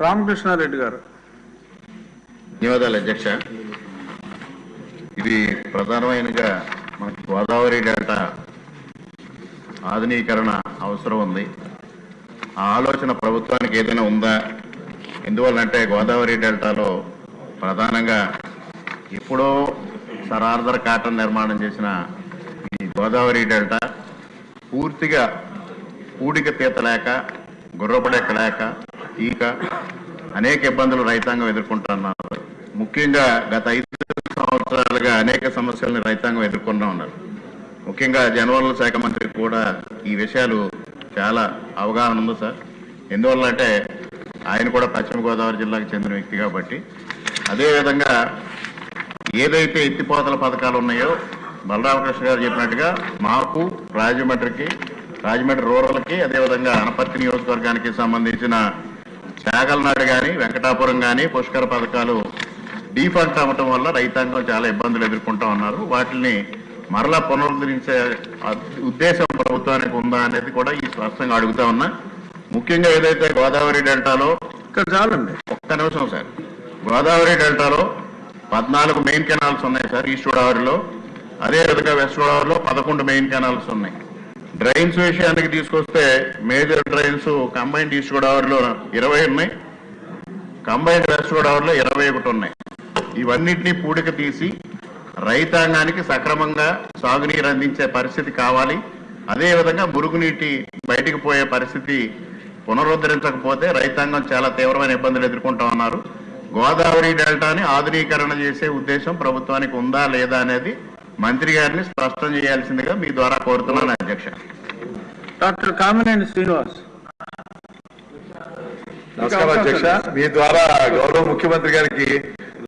రామకృష్ణారెడ్డి గారు. ధన్యవాదాలు అధ్యక్ష. ఇది ప్రధానమైనగా మనకి గోదావరి డెల్టా ఆధునీకరణ అవసరం ఉంది. ఆ ఆలోచన ప్రభుత్వానికి ఏదైనా ఉందా? ఎందువల్లంటే గోదావరి డెల్టాలో ప్రధానంగా ఎప్పుడో సర్ ఆర్థర్ కాటన్ నిర్మాణం చేసిన ఈ గోదావరి డెల్టా పూర్తిగా పూడిక తీత గుర్రపడే గుర్రపడెక్క ఈక అనేక ఇబ్బందులు రైతాంగం ఎదుర్కొంటున్నారు. ముఖ్యంగా గత ఐదు సంవత్సరాలుగా అనేక సమస్యలను రైతాంగం ఎదుర్కొంటూ ఉన్నారు. ముఖ్యంగా జనవరుల శాఖ మంత్రి కూడా ఈ విషయాలు చాలా అవగాహన ఉంది సార్. ఎందువల్ల అంటే ఆయన కూడా పశ్చిమ గోదావరి జిల్లాకు చెందిన వ్యక్తి కాబట్టి. అదేవిధంగా ఏదైతే ఎత్తిపోతల పథకాలు ఉన్నాయో బలరామకృష్ణ గారు చెప్పినట్టుగా మాకు రాజమండ్రికి రాజమండ్రి రూరల్కి అదేవిధంగా అనపర్తి నియోజకవర్గానికి సంబంధించిన చాగల్నాడు కానీ వెంకటాపురం కానీ పుష్కర పథకాలు డీఫాల్ట్ అవ్వటం వల్ల రైతాంగం చాలా ఇబ్బందులు ఎదుర్కొంటా ఉన్నారు. వాటిని మరలా పునరుద్ధరించే ఉద్దేశం ప్రభుత్వానికి ఉందా అనేది కూడా ఈ స్పష్టంగా అడుగుతా ఉన్నా. ముఖ్యంగా ఏదైతే గోదావరి డెల్టాలో ఇక్కడ చాలండి. ఒక్క నిమిషం సార్. గోదావరి డెల్టాలో పద్నాలుగు మెయిన్ కెనాల్స్ ఉన్నాయి సార్ ఈస్ట్ గోదావరిలో. అదే విధంగా వెస్ట్ గోదావరిలో పదకొండు మెయిన్ కెనాల్స్ ఉన్నాయి. డ్రైన్స్ విషయానికి తీసుకొస్తే మేజర్ డ్రైన్స్ కంబైన్ ఈస్ట్ గోదావరిలో ఇరవై ఉన్నాయి. కంబైన్డ్ వెస్ట్ గోదావరిలో ఇరవై ఒకటి ఉన్నాయి. ఇవన్నిటినీ పూడిక తీసి రైతాంగానికి సక్రమంగా సాగునీరు అందించే పరిస్థితి కావాలి. అదేవిధంగా మురుగునీటి బయటికి పోయే పరిస్థితి పునరుద్ధరించకపోతే రైతాంగం చాలా తీవ్రమైన ఇబ్బందులు ఎదుర్కొంటా ఉన్నారు. గోదావరి డెల్టాని ఆధునీకరణ చేసే ఉద్దేశం ప్రభుత్వానికి ఉందా లేదా అనేది మంత్రి గారిని స్పష్టం చేయాల్సిందిగా మీ ద్వారా కోరుతున్నాను అధ్యక్ష. డాక్టర్ కామినేని శ్రీనివాస్. నమస్కారం అధ్యక్ష. మీ ద్వారా గౌరవ ముఖ్యమంత్రి గారికి